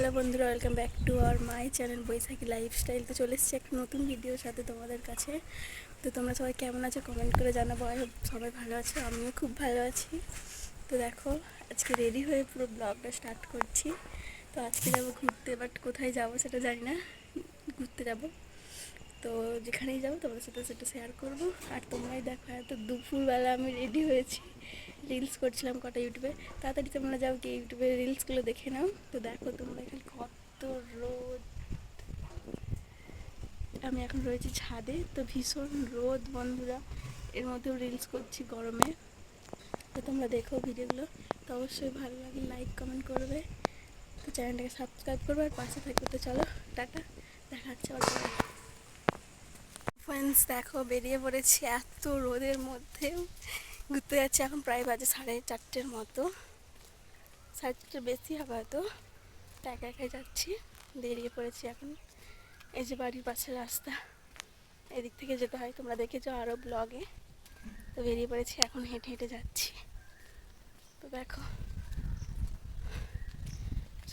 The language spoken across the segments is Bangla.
হ্যালো বন্ধুরা, welcome back to our my channel Baishakhi lifestyle. তো চলে এসেছি একটা নতুন ভিডিওর সাথে তোমাদের কাছে। তো তোমরা সবাই কেমন আছো কমেন্ট করে জানাব আর সবাই ভালো আছো, আমিও খুব ভালো আছি। তো দেখো, আজকে রেডি হয়ে পুরো ব্লগটা স্টার্ট করছি। তো আজকে যাব ঘুরতে, বাট কোথায় যাব সেটা জানি না। ঘুরতে যাব। তো যেখানেই যাব তোমাদের সাথে সেটা শেয়ার করব। আর তোমরাই দেখো, এত দুপুরবেলা আমি রেডি হয়েছি। রিলস করছিলাম কটা ইউটিউবে। তাড়াতাড়ি তোমরা যাও কি ইউটিউবে রিলসগুলো দেখে নাও। তো দেখো তোমরা এখানে কত রোদ। আমি এখন রয়েছি ছাদে। তো ভীষণ রোদ বন্ধুরা। এর মধ্যেও রিলস করছি গরমে। তো তোমরা দেখো ভিডিওগুলো। তো অবশ্যই ভালো লাগে লাইক কমেন্ট করবে। তো চ্যানেলটাকে সাবস্ক্রাইব করবে আর পাশে থাকবে। তো চলো, টাটা। দেখা পরে ফ্রেন্ডস দেখো, বেরিয়ে পড়েছি এত রোদের মধ্যেও ঘুরতে যাচ্ছি এখন প্রায় বাজে সাড়ে চারটের মতো। সাড়ে চারটের বেশি হবে হয়তো। একা একাই যাচ্ছি। বেরিয়ে পড়েছি এখন। এই যে বাড়ির পাশে রাস্তা। এদিক থেকে যেতে হয়, তোমরা দেখেছ আরও ব্লগে তো বেরিয়ে পড়েছি, এখন হেঁটে হেঁটে যাচ্ছি। তো দেখো,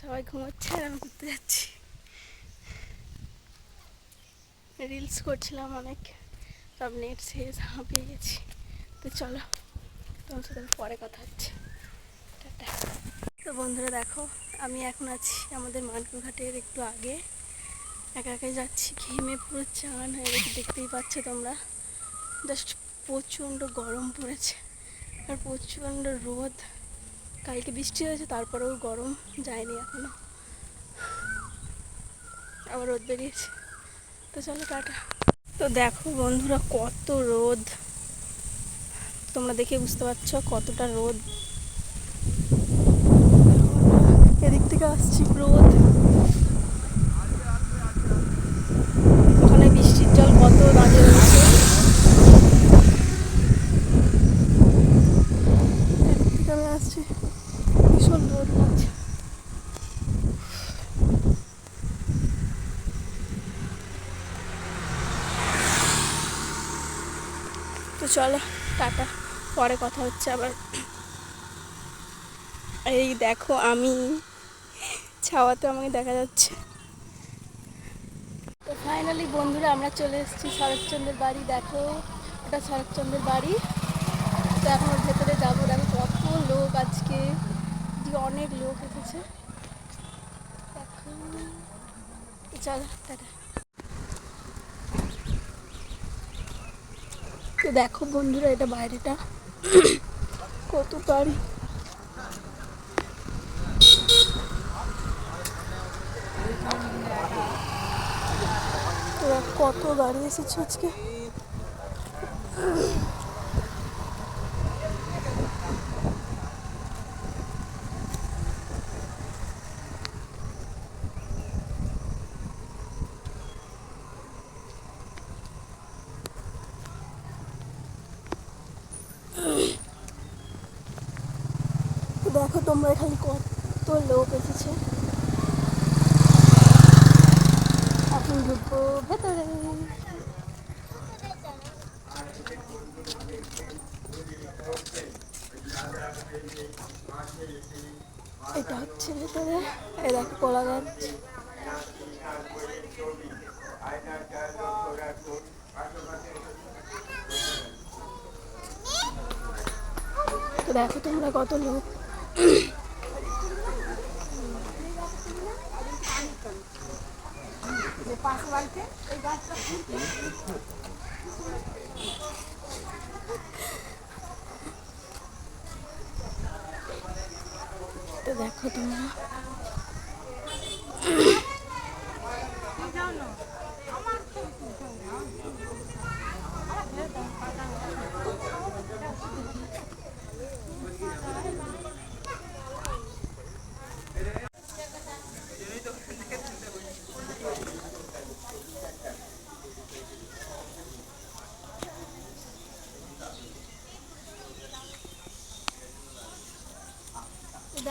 সবাই ঘুমোচ্ছে আর আমি ঘুরতে যাচ্ছি। রিলস করছিলাম অনেক। সব নেট শেষ, হাঁপিয়ে গেছি। তো চলো, তোমার সাথে পরে কথা হচ্ছে। তো বন্ধুরা দেখো, আমি এখন আছি আমাদের মানকুর ঘাটের একটু আগে। একা একাই যাচ্ছি, ঘেমে পুরো চান হয়ে গেছে, দেখতেই পাচ্ছ তোমরা। জাস্ট প্রচণ্ড গরম পড়েছে, আর প্রচণ্ড রোদ। কালকে বৃষ্টি হয়েছে, তারপরেও গরম যায়নি এখনও। আবার রোদ বেরিয়েছে। তো চলো, টাটা। তো দেখো বন্ধুরা, কত রোদ। তোমরা দেখে বুঝতে পারছ কতটা রোদ। এদিক থেকে আসছি রোদ ওখানে বৃষ্টির জল কত বাজে রয়েছে এদিক থেকে আমি আসছি ভীষণ রোদ লাগছে তো চলো, টাটা। পরে কথা হচ্ছে আবার। এই দেখো আমি। ছাওয়াতে আমাকে দেখা যাচ্ছে। তো ফাইনালি বন্ধুরা, আমরা চলে এসেছি শরৎচন্দ্রের বাড়ি। দেখো, ওটা শরৎচন্দ্রের বাড়ি। তো এখন ওর ভেতরে যাব। দেখো কত লোক আজকে। অনেক লোক এসেছে। চলো, টাটা। তো দেখো বন্ধুরা এটা বাইরেটা। কত গাড়ি। কত গাড়ি এসেছে আজকে? দেখো তোমরা এখানে কত লোক এসেছে। এখন ঢুকবো ভেতরে। এটা হচ্ছে ভেতরে, এই দেখো কলা গাছ। দেখো তোমরা কত লোক। তো দেখো তোমরা।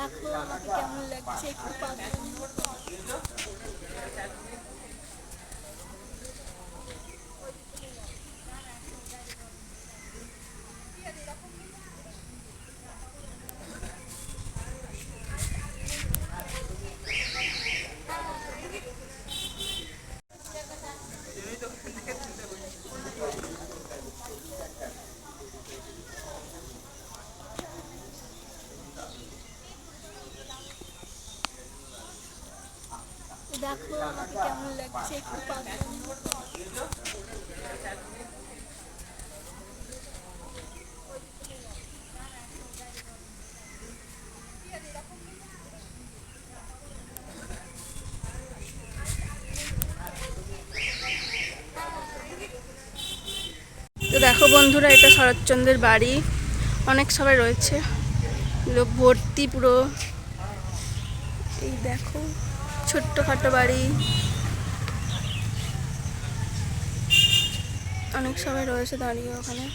তো দেখো আমাকে কেমন লাগছে একটু পাবেন দেখো আমাকে কেমন লাগছে একটু তো দেখো বন্ধুরা, এটা শরৎচন্দ্রের বাড়ি। অনেক সবাই রয়েছে। লোক ভর্তি পুরো। এই দেখো। ছোট্টখাটো বাড়ি। অনেক সবাই রয়েছে দাঁড়িয়ে ওখানে।